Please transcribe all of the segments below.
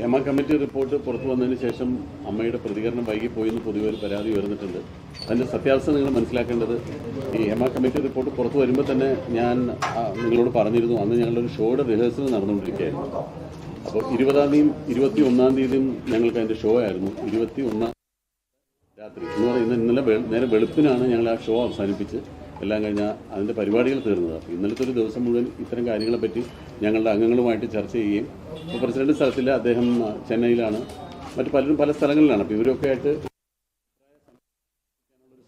Hema committee report പുറത്തു വന്നതിന് ശേഷം അമ്മയുടെ പ്രതികരണം വൈകിപ്പോയി എന്ന് പൊതുവെ ഒരു പരാതി ഉയർന്നിട്ടുണ്ട്. അതിന്റെ സത്യാവസ്ഥ നിങ്ങൾ മനസ്സിലാക്കേണ്ടത് ഈ ഹേമ കമ്മിറ്റി റിപ്പോർട്ട് പുറത്തു വരുമ്പോൾ തന്നെ ഞാൻ നിങ്ങളോട് പറഞ്ഞിരുന്നു. അന്ന് ഞങ്ങളുടെ ഒരു ഷോയുടെ റിഹേഴ്സൽ നടന്നുകൊണ്ടിരിക്കുകയായിരുന്നു. അപ്പോൾ ഇരുപതാം തീയതിയും ഇരുപത്തി ഒന്നാം തീയതിയും ഞങ്ങൾക്ക് അതിന്റെ ഷോ ആയിരുന്നു. ഇരുപത്തി ഒന്നാം രാത്രി എന്ന് പറയുന്നത് ഇന്നലെ നേരെ വെളുപ്പിനാണ് ഞങ്ങൾ ആ ഷോ അവസാനിപ്പിച്ച് എല്ലാം കഴിഞ്ഞാൽ അതിന്റെ പരിപാടികൾ തീർന്നത്. അപ്പോൾ ഇന്നലത്തെ ഒരു ദിവസം മുഴുവൻ ഇത്തരം കാര്യങ്ങളെപ്പറ്റി ഞങ്ങളുടെ അംഗങ്ങളുമായിട്ട് ചർച്ച ചെയ്യുകയും ഇപ്പോൾ പ്രസിഡന്റ് സ്ഥലത്തില്ല അദ്ദേഹം ചെന്നൈയിലാണ്. മറ്റു പലരും പല സ്ഥലങ്ങളിലാണ്. അപ്പോൾ ഇവരൊക്കെ ആയിട്ട്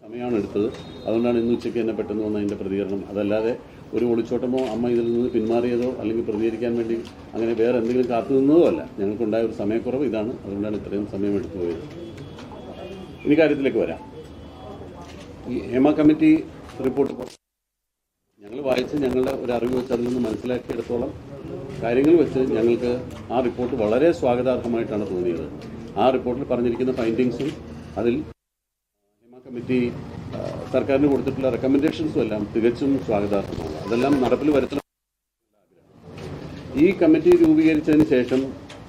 സമയമാണ് എടുത്തത്. അതുകൊണ്ടാണ് ഇന്ന് ഉച്ചയ്ക്ക് തന്നെ പെട്ടെന്ന് വന്ന അതിന്റെ പ്രതികരണം. അതല്ലാതെ ഒരു ഒളിച്ചോട്ടമോ അമ്മ ഇതിൽ നിന്ന് പിന്മാറിയതോ അല്ലെങ്കിൽ പ്രതികരിക്കാൻ വേണ്ടി അങ്ങനെ വേറെ എന്തെങ്കിലും കാത്തു നിന്നതോ അല്ല. ഞങ്ങൾക്കുണ്ടായ ഒരു സമയക്കുറവ് ഇതാണ്. അതുകൊണ്ടാണ് ഇത്രയും സമയം എടുത്തു പോയത്. ഇനി കാര്യത്തിലേക്ക് വരാം. ഈ ഹേമ കമ്മിറ്റി റിപ്പോർട്ട് ഞങ്ങൾ വായിച്ച് ഞങ്ങളുടെ ഒരു അറിവ് വെച്ച് അതിൽ നിന്ന് മനസ്സിലാക്കിയെടുത്തോളം കാര്യങ്ങൾ വെച്ച് ഞങ്ങൾക്ക് ആ റിപ്പോർട്ട് വളരെ സ്വാഗതാർഹമായിട്ടാണ് തോന്നിയത്. ആ റിപ്പോർട്ടിൽ പറഞ്ഞിരിക്കുന്ന ഫൈൻഡിങ്സും അതിൽ ഹേമ കമ്മിറ്റി സർക്കാരിന് കൊടുത്തിട്ടുള്ള റെക്കമെൻഡേഷൻസും എല്ലാം തികച്ചും സ്വാഗതാർഹമാണ്. അതെല്ലാം നടപ്പിൽ വരുത്തണം ഈ കമ്മിറ്റി രൂപീകരിച്ചതിന് ശേഷം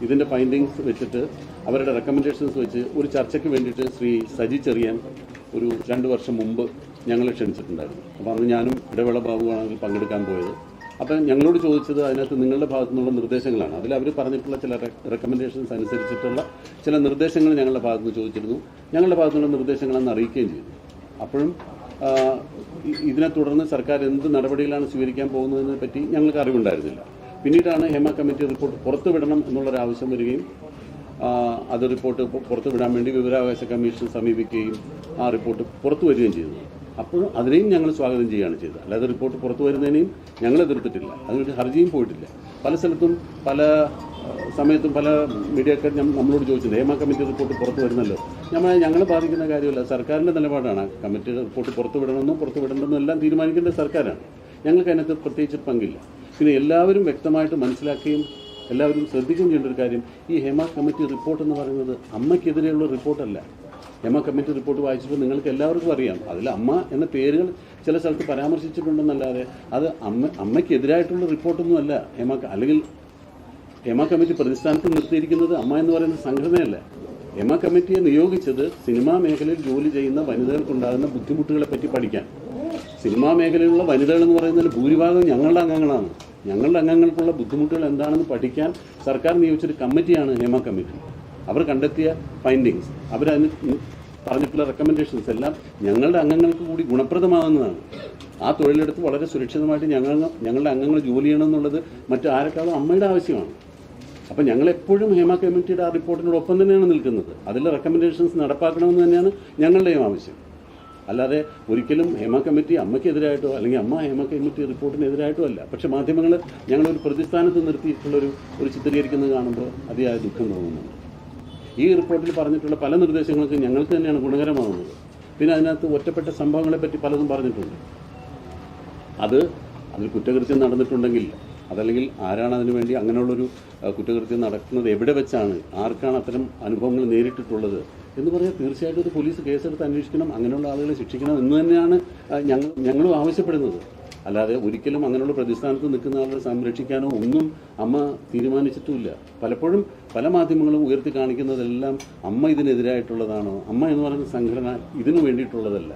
ഇതിന്റെ ഫൈൻഡിങ്സ് വെച്ചിട്ട് അവരുടെ റെക്കമെൻഡേഷൻസ് വെച്ച് ഒരു ചർച്ചയ്ക്ക് വേണ്ടിയിട്ട് ശ്രീ സജി ചെറിയാൻ ഒരു രണ്ട് വർഷം മുമ്പ് ഞങ്ങളെ ക്ഷണിച്ചിട്ടുണ്ടായിരുന്നു. അപ്പോൾ അന്ന് ഞാനും ഇടവേള ബാബുവാണ് പങ്കെടുക്കാൻ പോയത്. അപ്പം ഞങ്ങളോട് ചോദിച്ചത് അതിനകത്ത് നിങ്ങളുടെ ഭാഗത്തു നിന്നുള്ള നിർദ്ദേശങ്ങളാണ്. അതിൽ അവർ പറഞ്ഞിട്ടുള്ള ചില റെക്കമെൻഡേഷൻസ് അനുസരിച്ചിട്ടുള്ള ചില നിർദ്ദേശങ്ങൾ ഞങ്ങളുടെ ഭാഗത്ത് നിന്ന് ചോദിച്ചിരുന്നു. ഞങ്ങളുടെ ഭാഗത്തു നിന്നുള്ള നിർദ്ദേശങ്ങളെന്ന് അറിയിക്കുകയും ചെയ്തു. അപ്പോഴും ഇതിനെ തുടർന്ന് സർക്കാർ എന്ത് നടപടികളാണ് സ്വീകരിക്കാൻ പോകുന്നതിനെ പറ്റി ഞങ്ങൾക്ക് അറിവുണ്ടായിരുന്നില്ല. പിന്നീടാണ് ഹേമ കമ്മിറ്റി റിപ്പോർട്ട് പുറത്തുവിടണം എന്നുള്ളൊരു ആവശ്യം വരികയും അത് റിപ്പോർട്ട് പുറത്തു പുറത്തുവിടാൻ വേണ്ടി വിവരാവകാശ കമ്മീഷൻ സമീപിക്കുകയും ആ റിപ്പോർട്ട് പുറത്തു വരികയും ചെയ്തു. അപ്പോൾ അതിനെയും ഞങ്ങൾ സ്വാഗതം ചെയ്യുകയാണ് ചെയ്തത്. അല്ലാതെ റിപ്പോർട്ട് പുറത്തു വരുന്നതിനെയും ഞങ്ങൾ എതിർത്തിട്ടില്ല. അതിനൊരു ഹർജിയും പോയിട്ടില്ല. പല സ്ഥലത്തും പല സമയത്തും പല മീഡിയക്കാർ നമ്മളോട് ചോദിച്ചു ഹേമ കമ്മിറ്റി റിപ്പോർട്ട് പുറത്തു വരുന്നല്ലോ. നമ്മൾ ഞങ്ങളെ ബാധിക്കുന്ന കാര്യമല്ല. സർക്കാരിന്റെ നിലപാടാണ്. കമ്മിറ്റി റിപ്പോർട്ട് പുറത്തു വിടണമെന്നും പുറത്തു വിടണമെന്നും എല്ലാം തീരുമാനിക്കേണ്ടത് സർക്കാരാണ്. ഞങ്ങൾക്ക് അതിനകത്ത് പ്രത്യേകിച്ച് പങ്കില്ല. പിന്നെ എല്ലാവരും വ്യക്തമായിട്ട് മനസ്സിലാക്കുകയും എല്ലാവരും ശ്രദ്ധിക്കുകയും ചെയ്യേണ്ട ഒരു കാര്യം ഈ ഹേമ കമ്മിറ്റി റിപ്പോർട്ട് എന്ന് പറയുന്നത് അമ്മയ്ക്കെതിരെയുള്ള റിപ്പോർട്ടല്ല. ഹേമ കമ്മിറ്റി റിപ്പോർട്ട് വായിച്ചപ്പോൾ നിങ്ങൾക്ക് എല്ലാവർക്കും അറിയാം. അതിൽ അമ്മ എന്ന പേരുകൾ ചില സ്ഥലത്ത് പരാമർശിച്ചിട്ടുണ്ടെന്നല്ലാതെ അത് അമ്മ അമ്മയ്ക്കെതിരായിട്ടുള്ള റിപ്പോർട്ടൊന്നും അല്ല ഹേമ ക- അല്ലെങ്കിൽ എ കമ്മിറ്റി പ്രതിസ്ഥാനത്ത് നിർത്തിയിരിക്കുന്നത് അമ്മ എന്ന് പറയുന്ന സംഘടനയല്ല. ഹേമ കമ്മിറ്റിയെ നിയോഗിച്ചത് സിനിമാ മേഖലയിൽ ജോലി ചെയ്യുന്ന വനിതകൾക്കുണ്ടാകുന്ന ബുദ്ധിമുട്ടുകളെ പറ്റി പഠിക്കാൻ. സിനിമാ മേഖലയിലുള്ള വനിതകൾ എന്ന് പറയുന്നതിൽ ഭൂരിഭാഗം ഞങ്ങളുടെ അംഗങ്ങളാണ്. ഞങ്ങളുടെ അംഗങ്ങൾക്കുള്ള ബുദ്ധിമുട്ടുകൾ എന്താണെന്ന് പഠിക്കാൻ സർക്കാർ നിയോഗിച്ചൊരു കമ്മിറ്റിയാണ് ഹേമ കമ്മിറ്റി. അവർ കണ്ടെത്തിയ ഫൈൻഡിങ്സ് അവരതിന് പറഞ്ഞിട്ടുള്ള റെക്കമെൻഡേഷൻസ് എല്ലാം ഞങ്ങളുടെ അംഗങ്ങൾക്ക് കൂടി ഗുണപ്രദമാകുന്നതാണ്. ആ തൊഴിലെടുത്ത് വളരെ സുരക്ഷിതമായിട്ട് ഞങ്ങൾ ഞങ്ങളുടെ അംഗങ്ങൾ ജോലി ചെയ്യണമെന്നുള്ളത് മറ്റു ആരെക്കാളും അമ്മയുടെ ആവശ്യമാണ്. അപ്പം ഞങ്ങൾ എപ്പോഴും ഹേമ കമ്മിറ്റിയുടെ ആ റിപ്പോർട്ടിനോടൊപ്പം തന്നെയാണ് നിൽക്കുന്നത്. അതിലെ റെക്കമെൻഡേഷൻസ് നടപ്പാക്കണമെന്ന് തന്നെയാണ് ഞങ്ങളുടെയും ആവശ്യം. അല്ലാതെ ഒരിക്കലും ഹേമ കമ്മിറ്റി അമ്മയ്ക്കെതിരായിട്ടോ അല്ലെങ്കിൽ അമ്മ ഹേമ കമ്മിറ്റി റിപ്പോർട്ടിനെതിരായിട്ടോ അല്ല. പക്ഷേ മാധ്യമങ്ങൾ ഞങ്ങളൊരു പ്രതിസ്ഥാനത്ത് നിർത്തിയിട്ടുള്ളൊരു ഒരു ചിത്രീകരിക്കുന്നത് കാണുമ്പോൾ അതിയായ ദുഃഖം തോന്നുന്നുണ്ട്. ഈ റിപ്പോർട്ടിൽ പറഞ്ഞിട്ടുള്ള പല നിർദ്ദേശങ്ങൾക്കും ഞങ്ങൾക്ക് തന്നെയാണ് ഗുണകരമാകുന്നത് പിന്നെ അതിനകത്ത് ഒറ്റപ്പെട്ട സംഭവങ്ങളെ പറ്റി പലതും പറഞ്ഞിട്ടുണ്ട്. അത് അതിൽ കുറ്റകൃത്യം നടന്നിട്ടുണ്ടെങ്കിൽ അതല്ലെങ്കിൽ ആരാണ് അതിനു വേണ്ടി അങ്ങനെയുള്ളൊരു കുറ്റകൃത്യം നടക്കുന്നത് എവിടെ വെച്ചാണ് ആർക്കാണ് അത്തരം അനുഭവങ്ങൾ നേരിട്ടിട്ടുള്ളത് എന്ന് പറഞ്ഞാൽ തീർച്ചയായിട്ടും ഒരു പോലീസ് കേസെടുത്ത് അന്വേഷിക്കണം അങ്ങനെയുള്ള ആളുകളെ ശിക്ഷിക്കണം എന്ന് തന്നെയാണ് ഞങ്ങൾ ഞങ്ങളും ആവശ്യപ്പെടുന്നത്. അല്ലാതെ ഒരിക്കലും അങ്ങനെയുള്ള പ്രതിസ്ഥാനത്ത് നിൽക്കുന്ന ആളുകളെ സംരക്ഷിക്കാനോ ഒന്നും അമ്മ തീരുമാനിച്ചിട്ടുമില്ല. പലപ്പോഴും പല മാധ്യമങ്ങളും ഉയർത്തി കാണിക്കുന്നതെല്ലാം അമ്മ ഇതിനെതിരായിട്ടുള്ളതാണോ? അമ്മ എന്ന് പറയുന്ന സംഘടന ഇതിനു വേണ്ടിയിട്ടുള്ളതല്ല.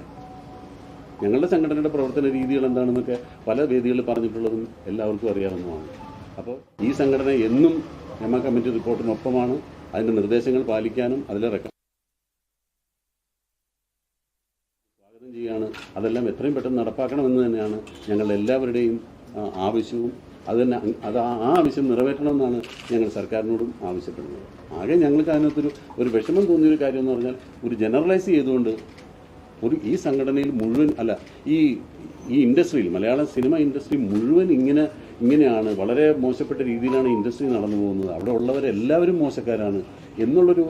ഞങ്ങളുടെ സംഘടനയുടെ പ്രവർത്തന രീതികൾ എന്താണെന്നൊക്കെ പല വേദികളിൽ പറഞ്ഞിട്ടുള്ളതും എല്ലാവർക്കും അറിയാവുന്നതാണ്. അപ്പോൾ ഈ സംഘടന എന്നും എം കമ്മിറ്റി റിപ്പോർട്ടിനൊപ്പമാണ്. അതിന്റെ നിർദ്ദേശങ്ങൾ പാലിക്കാനും അതിലെ റെക്ക ചെയ്യുകയാണ്. അതെല്ലാം എത്രയും പെട്ടെന്ന് നടപ്പാക്കണമെന്ന് തന്നെയാണ് ഞങ്ങളുടെ എല്ലാവരുടെയും ആവശ്യവും. അത് തന്നെ അത് ആ ആവശ്യം നിറവേറ്റണമെന്നാണ് ഞങ്ങൾ സർക്കാരിനോടും ആവശ്യപ്പെടുന്നത്. ആകെ ഞങ്ങൾക്ക് അതിനകത്തൊരു ഒരു വിഷമം തോന്നിയൊരു കാര്യം എന്ന് പറഞ്ഞാൽ ഒരു ജനറലൈസ് ചെയ്തുകൊണ്ട് ഒരു ഈ സംഘടനയിൽ മുഴുവൻ അല്ല ഈ ഈ ഇൻഡസ്ട്രിയിൽ മലയാള സിനിമ ഇൻഡസ്ട്രി മുഴുവൻ ഇങ്ങനെ ഇങ്ങനെയാണ്. വളരെ മോശപ്പെട്ട രീതിയിലാണ് ഇൻഡസ്ട്രി നടന്നു പോകുന്നത് അവിടെ ഉള്ളവരെല്ലാവരും മോശക്കാരാണ്. എന്നുള്ളൊരു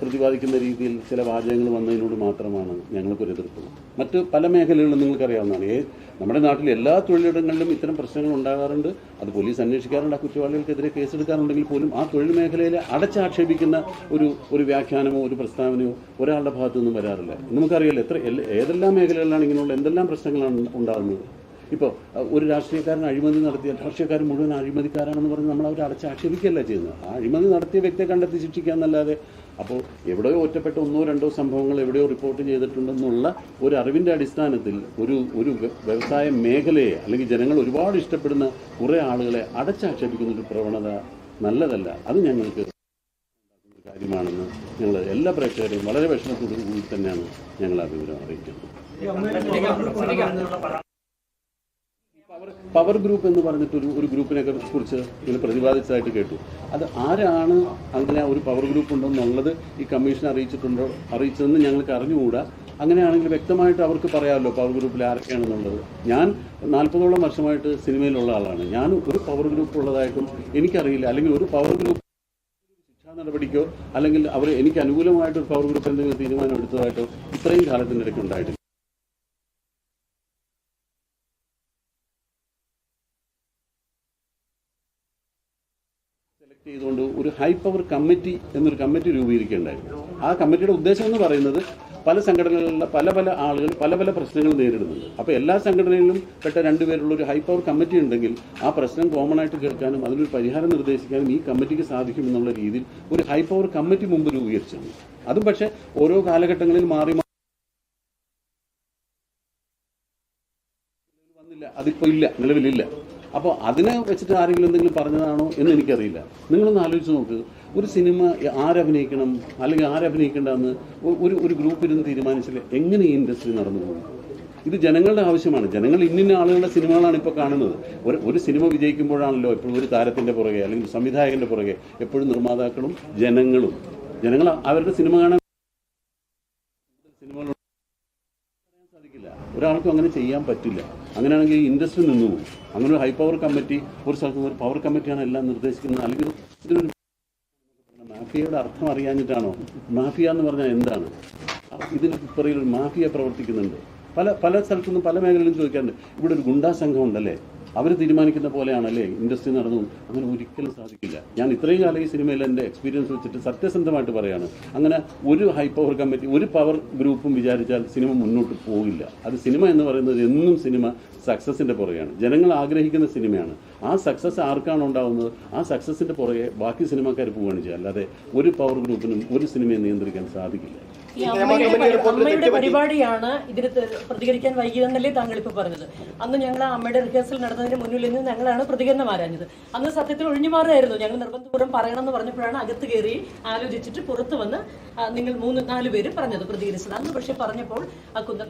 പ്രതിപാദിക്കുന്ന രീതിയിൽ ചില വാചകങ്ങൾ വന്നതിനോട് മാത്രമാണ് ഞങ്ങൾക്കൊരു എതിർപ്പ്. മറ്റ് പല മേഖലകളിലും നിങ്ങൾക്കറിയാവുന്നതാണ്. ഏ നമ്മുടെ നാട്ടിൽ എല്ലാ തൊഴിലിടങ്ങളിലും ഇത്തരം പ്രശ്നങ്ങൾ ഉണ്ടാകാറുണ്ട്. അത് പോലീസ് അന്വേഷിക്കാറുണ്ട് ആ കുറ്റവാളികൾക്കെതിരെ കേസെടുക്കാറുണ്ടെങ്കിൽ പോലും ആ തൊഴിൽ മേഖലയിലെ അടച്ചാക്ഷേപിക്കുന്ന ഒരു ഒരു വ്യാഖ്യാനമോ ഒരു പ്രസ്താവനയോ ഒരാളുടെ ഭാഗത്തു നിന്നും വരാറില്ല. നമുക്കറിയാലോ എത്ര ഏതെല്ലാം മേഖലകളിലാണ് ഇങ്ങനെയുള്ള എന്തെല്ലാം പ്രശ്നങ്ങളാണ് ഉണ്ടാകുന്നത്? ഇപ്പോൾ ഒരു രാഷ്ട്രീയക്കാരൻ അഴിമതി നടത്തിയ രാഷ്ട്രീയക്കാരൻ മുഴുവൻ അഴിമതിക്കാരാണെന്ന് പറഞ്ഞ് നമ്മൾ അവരെ അടച്ച് ആക്ഷേപിക്കുകയല്ല ചെയ്യുന്നത്. ആ അഴിമതി നടത്തിയ വ്യക്തിയെ കണ്ടെത്തി ശിക്ഷിക്കുക എന്നല്ലാതെ അപ്പോൾ എവിടെയോ ഒറ്റപ്പെട്ട ഒന്നോ രണ്ടോ സംഭവങ്ങൾ എവിടെയോ റിപ്പോർട്ട് ചെയ്തിട്ടുണ്ടെന്നുള്ള ഒരു അറിവിന്റെ അടിസ്ഥാനത്തിൽ ഒരു ഒരു വ്യവസായ മേഖലയെ അല്ലെങ്കിൽ ജനങ്ങൾ ഒരുപാട് ഇഷ്ടപ്പെടുന്ന കുറേ ആളുകളെ അടച്ചാക്ഷേപിക്കുന്ന ഒരു പ്രവണത നല്ലതല്ല. അത് ഞങ്ങൾക്ക് കാര്യമാണെന്ന് ഞങ്ങൾ എല്ലാ പ്രേക്ഷകരെയും വളരെ വിഷമത്തോടു കൂടി തന്നെയാണ് ഞങ്ങൾ ആ വിവരം അറിയിക്കുന്നത്. പവർ പവർ ഗ്രൂപ്പ് എന്ന് പറഞ്ഞിട്ടൊരു ഒരു ഗ്രൂപ്പിനെ കുറിച്ച് ഇങ്ങനെ പ്രതിപാദിച്ചതായിട്ട് കേട്ടു. അത് ആരാണ് അങ്ങനെ ഒരു പവർ ഗ്രൂപ്പ് ഉണ്ടെന്നുള്ളത് ഈ കമ്മീഷൻ അറിയിച്ചിട്ടുണ്ടോ അറിയിച്ചതെന്ന് ഞങ്ങൾക്ക് അറിഞ്ഞുകൂടാ. അങ്ങനെയാണെങ്കിൽ വ്യക്തമായിട്ട് അവർക്ക് പറയാമല്ലോ പവർ ഗ്രൂപ്പിൽ ആരൊക്കെയാണെന്നുള്ളത്. ഞാൻ നാൽപ്പതോളം വർഷമായിട്ട് സിനിമയിലുള്ള ആളാണ്. ഞാൻ ഒരു പവർ ഗ്രൂപ്പ് ഉള്ളതായിട്ടും എനിക്കറിയില്ല. അല്ലെങ്കിൽ ഒരു പവർ ഗ്രൂപ്പ് നടപടിക്കോ അല്ലെങ്കിൽ അവർ എനിക്ക് അനുകൂലമായിട്ട് ഒരു പവർ ഗ്രൂപ്പ് എന്തെങ്കിലും തീരുമാനം എടുത്തതായിട്ടോ ഇത്രയും കാലത്തിന്റെ ഇടയ്ക്ക് ഉണ്ടായിട്ടില്ല സെലക്ട് ചെയ്തുകൊണ്ട് ഒരു ഹൈ പവർ കമ്മിറ്റി എന്നൊരു കമ്മിറ്റി രൂപീകരിക്കേണ്ടായിരുന്നു ആ കമ്മിറ്റിയുടെ ഉദ്ദേശം എന്ന് പറയുന്നത് പല സംഘടനകളിലുള്ള പല പല ആളുകൾ പല പല പ്രശ്നങ്ങൾ നേരിടുന്നുണ്ട്. അപ്പോൾ എല്ലാ സംഘടനയിലും പെട്ട രണ്ടുപേരുള്ള ഒരു ഹൈ പവർ കമ്മിറ്റി ഉണ്ടെങ്കിൽ ആ പ്രശ്നം കോമൺ ആയിട്ട് കേൾക്കാനും അതിനൊരു പരിഹാരം നിർദ്ദേശിക്കാനും ഈ കമ്മിറ്റിക്ക് സാധിക്കുമെന്നുള്ള രീതിയിൽ ഒരു ഹൈ പവർ കമ്മിറ്റി മുമ്പ് രൂപീകരിച്ചാണ് അതും പക്ഷേ ഓരോ കാലഘട്ടങ്ങളിൽ മാറി മാറി വന്നില്ല. അതിപ്പോ ഇല്ല. നിലവിലില്ല. അപ്പോൾ അതിനെ വെച്ചിട്ട് ആരെങ്കിലും എന്തെങ്കിലും പറഞ്ഞതാണോ എന്ന് എനിക്കറിയില്ല. നിങ്ങളൊന്ന് ആലോചിച്ച് നോക്ക്. ഒരു സിനിമ ആരഭിനയിക്കണം അല്ലെങ്കിൽ ആരഭിനയിക്കേണ്ടെന്ന് ഒരു ഒരു ഒരു ഗ്രൂപ്പിരുന്ന് തീരുമാനിച്ചില്ല എങ്ങനെ ഈ ഇൻഡസ്ട്രി നടന്നു പോകും? ഇത് ജനങ്ങളുടെ ആവശ്യമാണ്. ജനങ്ങൾ ഇന്നിന്ന ആളുകളുടെ സിനിമകളാണ് ഇപ്പോൾ കാണുന്നത്. ഒരു ഒരു സിനിമ വിജയിക്കുമ്പോഴാണല്ലോ എപ്പോഴും ഒരു താരത്തിന്റെ പുറകെ അല്ലെങ്കിൽ സംവിധായകന്റെ പുറകെ എപ്പോഴും നിർമ്മാതാക്കളും ജനങ്ങളും. ജനങ്ങൾ അവരുടെ സിനിമ കാണാൻ സിനിമകൾ സാധിക്കില്ല. ഒരാൾക്കും അങ്ങനെ ചെയ്യാൻ പറ്റില്ല. അങ്ങനെയാണെങ്കിൽ ഇൻഡസ്ട്രി നിന്നുപോകും അങ്ങനെ ഒരു ഹൈ പവർ കമ്മിറ്റി ഒരു സ്ഥലത്ത് ഒരു പവർ കമ്മിറ്റിയാണ് എല്ലാം നിർദ്ദേശിക്കുന്നത്. അല്ലെങ്കിൽ ഇതിനൊരു മാഫിയയുടെ അർത്ഥം അറിയാഞ്ഞിട്ടാണോ? മാഫിയ എന്ന് പറഞ്ഞാൽ എന്താണ്? ഇതിന് പുറകിൽ ഒരു മാഫിയ പ്രവർത്തിക്കുന്നുണ്ട്. പല പല സ്ഥലത്തുനിന്നും പല മേഖലയിലും ചോദിക്കാറുണ്ട്. ഇവിടെ ഒരു ഗുണ്ടാ സംഘം ഉണ്ടല്ലേ അവർ തീരുമാനിക്കുന്ന പോലെയാണല്ലേ ഇൻഡസ്ട്രി നടന്നു അങ്ങനെ ഒരിക്കലും സാധിക്കില്ല. ഞാൻ ഇത്രയും കാലം ഈ സിനിമയിൽ എന്റെ എക്സ്പീരിയൻസ് വെച്ചിട്ട് സത്യസന്ധമായിട്ട് പറയാണ്. അങ്ങനെ ഒരു ഹൈ പവർ കമ്മിറ്റി ഒരു പവർ ഗ്രൂപ്പും വിചാരിച്ചാൽ സിനിമ മുന്നോട്ട് പോകില്ല. അത് സിനിമ എന്ന് പറയുന്നത് എന്നും സിനിമ സക്സസിന്റെ പുറകെയാണ്. ജനങ്ങൾ ആഗ്രഹിക്കുന്ന സിനിമയാണ്. ആ സക്സസ് ആർക്കാണ് ഉണ്ടാവുന്നത്? ആ സക്സസിന്റെ പുറകെ ബാക്കി സിനിമാക്കാർ പോവുകയാണ് ചെയ്യുക. അല്ലാതെ ഒരു പവർ ഗ്രൂപ്പിനും ഒരു സിനിമയെ നിയന്ത്രിക്കാൻ സാധിക്കില്ല. ഈ അമ്മയുടെ പരി- അമ്മയുടെ പരിപാടിയാണ് ഇതിന് പ്രതികരിക്കാൻ വൈകിയതെന്നല്ലേ താങ്കൾ ഇപ്പൊ പറഞ്ഞത്. അന്ന് ഞങ്ങൾ ആ അമ്മയുടെ റിഹേഴ്സൽ നടന്നതിന് മുന്നിൽ നിന്ന് ഞങ്ങളാണ് പ്രതികരണം ആരാഞ്ഞത്. അന്ന് സത്യത്തിൽ ഒഴിഞ്ഞു മാറുകയായിരുന്നു. ഞങ്ങൾ നിർബന്ധപൂർവം പറയണമെന്ന് പറഞ്ഞപ്പോഴാണ് അകത്ത് കയറി ആലോചിച്ചിട്ട് പുറത്തു വന്ന് നിങ്ങൾ മൂന്ന് നാല് പേര് പറഞ്ഞത് പ്രതികരിച്ചത്. അന്ന് പക്ഷെ പറഞ്ഞപ്പോൾ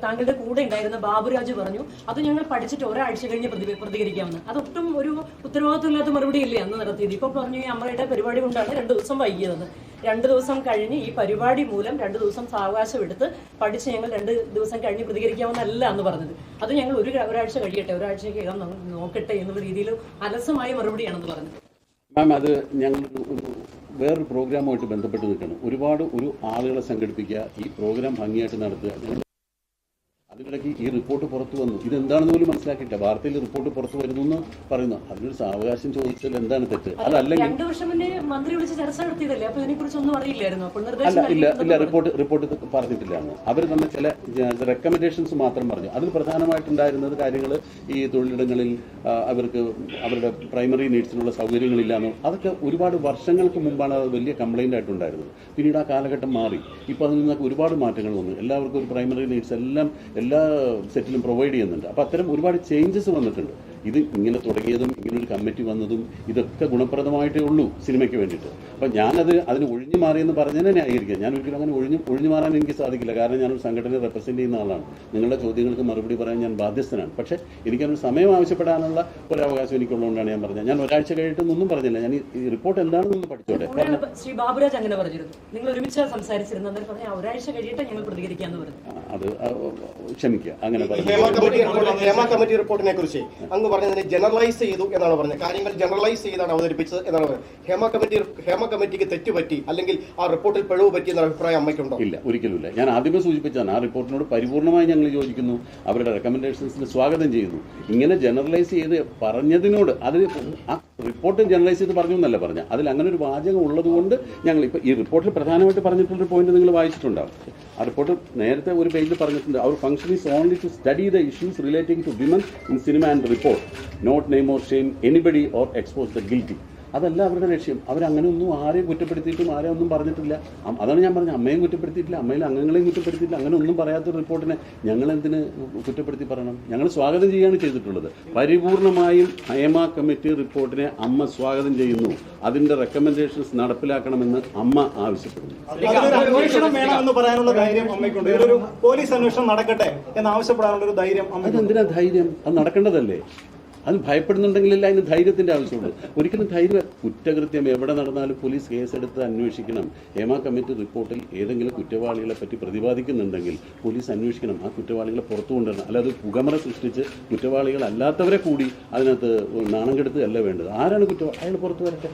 താങ്കളുടെ കൂടെ ഉണ്ടായിരുന്ന ബാബുരാജ് പറഞ്ഞു അത് ഞങ്ങൾ പഠിച്ചിട്ട് ഒരാഴ്ച കഴിഞ്ഞ് പ്രതി പ്രതികരിക്കാമെന്ന്. അതൊട്ടും ഒരു ഉത്തരവാദിത്വമില്ലാത്ത മറുപടി ഇല്ലേ അന്ന് നടത്തിയത്? ഇപ്പൊ പറഞ്ഞു ഈ അമ്മയുടെ പരിപാടി കൊണ്ടാണ് രണ്ടു ദിവസം വൈകിയതെന്ന്. രണ്ട് ദിവസം കഴിഞ്ഞ് ഈ പരിപാടി മൂലം രണ്ട് ദിവസം സാവകാശം എടുത്ത് പഠിച്ച് ഞങ്ങൾ രണ്ട് ദിവസം കഴിഞ്ഞ് പ്രതികരിക്കാമെന്നല്ല എന്ന് പറഞ്ഞത്. അത് ഞങ്ങൾ ഒരു ഒരാഴ്ച കഴിയട്ടെ ഒരാഴ്ചയ്ക്ക് നമ്മൾ നോക്കട്ടെ എന്നുള്ള രീതിയിൽ അലസമായ മറുപടിയാണെന്ന് പറഞ്ഞത്. മാം അത് ഞങ്ങൾ വേറൊരു പ്രോഗ്രാമുമായിട്ട് ബന്ധപ്പെട്ട് നിൽക്കണം ഒരുപാട് ഒരു ആളുകളെ സംഘടിപ്പിക്കുക ഈ പ്രോഗ്രാം ഭംഗിയായിട്ട് നടത്തുക അതിനിടയ്ക്ക് ഈ റിപ്പോർട്ട് പുറത്തു വന്നു. ഇതെന്താണെന്ന് പോലും മനസ്സിലാക്കിയിട്ട് വാർത്തയിൽ റിപ്പോർട്ട് പുറത്തു വരുന്നു എന്ന് പറയുന്നു. അതിനൊരു സാവകാശം ചോദിച്ചാൽ എന്താണ് തെറ്റ്? അതല്ലെങ്കിൽ രണ്ടു വർഷം മുന്നേ മന്ത്രി വിളിച്ച് ചർച്ച നടത്തിയതല്ലേ? അപ്പൊ ഇതിനെ ഒന്നും അറിയില്ലായിരുന്നു. അപ്പോൾ അല്ല ഇല്ല ഇല്ല റിപ്പോർട്ട് റിപ്പോർട്ട് പറഞ്ഞിട്ടില്ല അവർ തന്നെ ചില റെക്കമെൻഡേഷൻസ് മാത്രം പറഞ്ഞു. അതിൽ പ്രധാനമായിട്ടുണ്ടായിരുന്നത് കാര്യങ്ങൾ ഈ തൊഴിലിടങ്ങളിൽ അവർക്ക് അവരുടെ പ്രൈമറി നീഡ്സിനുള്ള സൗകര്യങ്ങളില്ലാന്നോ. അതൊക്കെ ഒരുപാട് വർഷങ്ങൾക്ക് മുമ്പാണ് അത് വലിയ കംപ്ലൈന്റ് ആയിട്ടുണ്ടായിരുന്നത്. പിന്നീട് ആ കാലഘട്ടം മാറി. ഇപ്പോൾ അതിൽ നിന്നൊക്കെ ഒരുപാട് മാറ്റങ്ങൾ വന്നു. എല്ലാവർക്കും ഒരു പ്രൈമറി നീഡ്സ് എല്ലാം എല്ലാ സെറ്റിലും പ്രൊവൈഡ് ചെയ്യുന്നുണ്ട്. അപ്പോൾ അത്തരം ഒരുപാട് ചേഞ്ചസ് വന്നിട്ടുണ്ട്. ഇത് ഇങ്ങനെ തുടങ്ങിയതും ഇങ്ങനൊരു കമ്മിറ്റി വന്നതും ഇതൊക്കെ ഗുണപ്രദമായിട്ടേ ഉള്ളൂ സിനിമയ്ക്ക് വേണ്ടിയിട്ട്. അപ്പം ഞാനത് അതിന് ഒഴിഞ്ഞു മാറിയെന്ന് പറഞ്ഞതിനെ ന്യായീകരിക്കാം ഞാൻ ഒരിക്കലും അങ്ങനെ ഒഴിഞ്ഞു ഒഴിഞ്ഞു മാറാൻ എനിക്ക് സാധിക്കില്ല. കാരണം ഞാനൊരു സംഘടനയെ റെപ്രസെന്റ് ചെയ്യുന്ന ആളാണ്. നിങ്ങളുടെ ചോദ്യങ്ങൾക്ക് മറുപടി പറയാൻ ഞാൻ ബാധ്യസ്ഥനാണ്. പക്ഷേ എനിക്കതിന് സമയം ആവശ്യപ്പെടാനുള്ള ഒരു അവകാശം എനിക്കുള്ളതുകൊണ്ടാണ് ഞാൻ പറഞ്ഞത്. ഞാൻ ഒരാഴ്ച കഴിഞ്ഞിട്ടൊന്നും പറഞ്ഞില്ല. ഞാൻ ഈ- റിപ്പോർട്ട് എന്താണെന്നൊന്ന് പഠിച്ചോട്ടെ. ശ്രീ ബാബുരാജ് അങ്ങനെ പറഞ്ഞിരുന്നു. നിങ്ങൾ ഒരുമിച്ച് സംസാരിച്ചിരുന്നു അന്നേരം പറഞ്ഞ ഒരാഴ്ച കഴിയട്ടെ ഞങ്ങൾ പ്രതികരിക്കാന്ന് പറഞ്ഞു. അത് ക്ഷമിക്കുക. അങ്ങനെ പറഞ്ഞു. കമ്മിറ്റി റിപ്പോർട്ട് ഹേമ കമ്മിറ്റി റിപ്പോർട്ടിനെ കുറിച്ച് അങ്ങ് പറഞ്ഞതിനെ ജനറലൈസ് ചെയ്തു എന്നാണ് പറഞ്ഞത്. കാര്യങ്ങൾ ജനറലൈസ് ചെയ്താണ് അവതരിപ്പിച്ചത് എന്നാണ് പറഞ്ഞത്. ഹേമ കമ്മിറ്റി ഹേമ കമ്മിറ്റിക്ക് തെറ്റുപറ്റി അല്ലെങ്കിൽ ആ റിപ്പോർട്ടിൽ പിഴവ് പറ്റി എന്ന അഭിപ്രായം അമ്മയ്ക്കുണ്ടോ? ഇല്ല ഒരിക്കലുമില്ല. ഞാൻ ആദ്യമേ സൂചിപ്പിച്ചതാണ് ആ റിപ്പോർട്ടിനോട് പരിപൂർണമായി ഞങ്ങൾ യോജിക്കുന്നു. അവരുടെ റെക്കമെൻഡേഷൻസിന് സ്വാഗതം ചെയ്യുന്നു. ഇങ്ങനെ ജനറലൈസ് ചെയ്ത് പറഞ്ഞതിനോട് അത് ആ റിപ്പോർട്ട് ജനറലൈസ് ചെയ്ത് പറഞ്ഞു എന്നല്ല പറഞ്ഞ അതിൽ അങ്ങനെ ഒരു വാചകം ഉള്ളതുകൊണ്ട് ഞങ്ങൾ ഇപ്പോൾ ഈ റിപ്പോർട്ടിൽ പ്രധാനമായിട്ട് പറഞ്ഞിട്ടുള്ളൊരു പോയിന്റ് നിങ്ങൾ വായിച്ചിട്ടുണ്ടാവും. ആ റിപ്പോർട്ട് നേരത്തെ ഒരു പേജിൽ പറഞ്ഞിട്ടുണ്ട് അവർ function is only to study the issues relating to women in cinema and report Note name or shame anybody or expose the guilty. അതല്ല അവരുടെ ലക്ഷ്യം. അവരങ്ങനെ ഒന്നും ആരെയും കുറ്റപ്പെടുത്തിയിട്ടും ആരെയും ഒന്നും പറഞ്ഞിട്ടില്ല. അതാണ് ഞാൻ പറഞ്ഞത്. അമ്മയും കുറ്റപ്പെടുത്തിയിട്ടില്ല അമ്മയിലെ അംഗങ്ങളെയും കുറ്റപ്പെടുത്തിയിട്ടില്ല. അങ്ങനെ ഒന്നും പറയാത്ത റിപ്പോർട്ടിനെ ഞങ്ങൾ എന്തിന് കുറ്റപ്പെടുത്തി പറയണം? ഞങ്ങൾ സ്വാഗതം ചെയ്യുകയാണ് ചെയ്തിട്ടുള്ളത്. പരിപൂർണമായും ഹേമ കമ്മിറ്റി റിപ്പോർട്ടിനെ അമ്മ സ്വാഗതം ചെയ്യുന്നു. അതിന്റെ റെക്കമെൻഡേഷൻസ് നടപ്പിലാക്കണമെന്ന് അമ്മ ആവശ്യപ്പെടുന്നു. അന്വേഷണം വേണമെന്ന് പറയാനുള്ള ധൈര്യം അമ്മയ്ക്കുണ്ട്. ഒരു പോലീസ് അന്വേഷണം നടക്കട്ടെ എന്ന് ആവശ്യപ്പെടാനുള്ള ഒരു ധൈര്യം അത് അതെന്തിനാ ധൈര്യം? അത് നടക്കേണ്ടതല്ലേ? അത് ഭയപ്പെടുന്നുണ്ടെങ്കിലല്ല അതിന് ധൈര്യത്തിന്റെ ആവശ്യമുള്ളൂ ഒരിക്കലും ധൈര്യം കുറ്റകൃത്യം എവിടെ നടന്നാലും പോലീസ് കേസെടുത്ത് അന്വേഷിക്കണം. ഹേമ കമ്മിറ്റി റിപ്പോർട്ടിൽ ഏതെങ്കിലും കുറ്റവാളികളെ പറ്റി പ്രതിപാദിക്കുന്നുണ്ടെങ്കിൽ പോലീസ് അന്വേഷിക്കണം. ആ കുറ്റവാളികളെ പുറത്തു കൊണ്ടുവരണം. അല്ലാതെ പുകമറ സൃഷ്ടിച്ച് കുറ്റവാളികളല്ലാത്തവരെ കൂടി അതിനകത്ത് നാണം കെടുത്തുകയല്ല വേണ്ടത്. ആരാണ് കുറ്റവാളി? അയാൾ പുറത്തു വരട്ടെ.